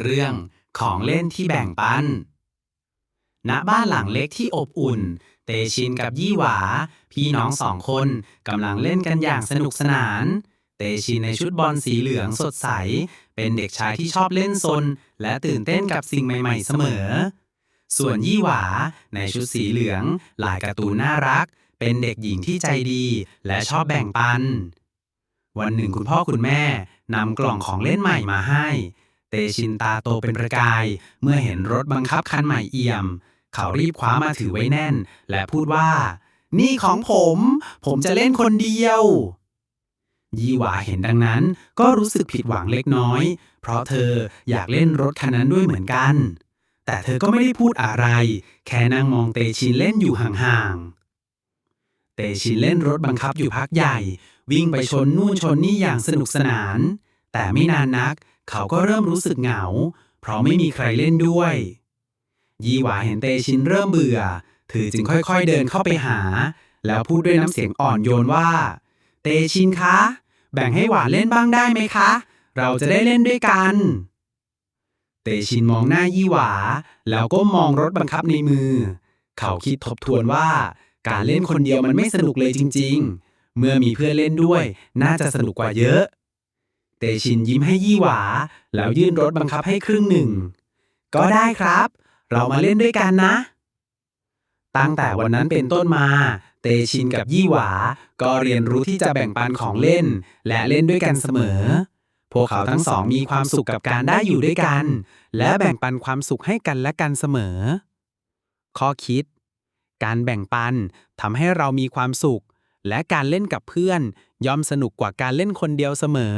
เรื่องของเล่นที่แบ่งปัน ณ บ้านหลังเล็กที่อบอุ่น เตชินกับยี่หวา พี่น้องสองคนกำลังเล่นกันอย่างสนุกสนาน เตชินในชุดบอลสีเหลืองสดใส เป็นเด็กชายที่ชอบเล่นซน และตื่นเต้นกับสิ่งใหม่ๆเสมอ ส่วนยี่หวา ในชุดสีเหลืองลายการ์ตูนน่ารัก เป็นเด็กหญิงที่ใจดีและชอบแบ่งปัน วันหนึ่งคุณพ่อคุณแม่นำกล่องของเล่นใหม่มาให้ เตชินตาโตเป็นประกาย เมื่อเห็นรถบังคับคันใหม่เอี่ยม เขารีบคว้ามาถือไว้แน่น และพูดว่า นี่ของผม ผมจะเล่นคนเดียว ยี่หวาเห็นดังนั้น ก็รู้สึกผิดหวังเล็กน้อย เพราะเธออยากเล่นรถคันนั้นด้วยเหมือนกัน แต่เธอก็ไม่ได้พูดอะไร แค่นั่งมองเตชินเล่นอยู่ห่างๆ เตชินเล่นรถบังคับอยู่พักใหญ่ วิ่งไปชนนู่นชนนี่อย่างสนุกสนานแต่ไม่นานนัก เขาก็เริ่มรู้สึกเหงา เพราะไม่มีใครเล่นด้วย ยีหวาเห็นเตชินเริ่มเบื่อเธอจึงค่อยๆเดินเข้าไปหา แล้วพูดด้วยน้ำเสียงอ่อนโยนว่า เตชินคะ แบ่งให้หวาเล่นบ้างได้ไหมคะ เราจะได้เล่นด้วยกัน เตชินมองหน้ายี่หวา แล้วก็มองรถบังคับในมือ เขาคิดทบทวนว่า การเล่นคนเดียวมันไม่สนุกเลยจริง ๆ เมื่อมีเพื่อนเล่นด้วย น่าจะสนุกกว่าเยอะ เตชินยิ้มให้ยี่หวา แล้วยื่นรถบังคับให้ครึ่งหนึ่ง ก็ได้ครับ เรามาเล่นด้วยกันนะ ตั้งแต่วันนั้นเป็นต้นมา เตชินกับยี่หวา ก็เรียนรู้ที่จะแบ่งปันของเล่น และเล่นด้วยกันเสมอ พวกเขาทั้งสองมีความสุขกับการได้อยู่ด้วยกัน และแบ่งปันความสุขให้กันและกันเสมอ ข้อคิด การแบ่งปันทำให้เรามีความสุขและการเล่นกับเพื่อนย่อมสนุกกว่าการเล่นคนเดียวเสมอ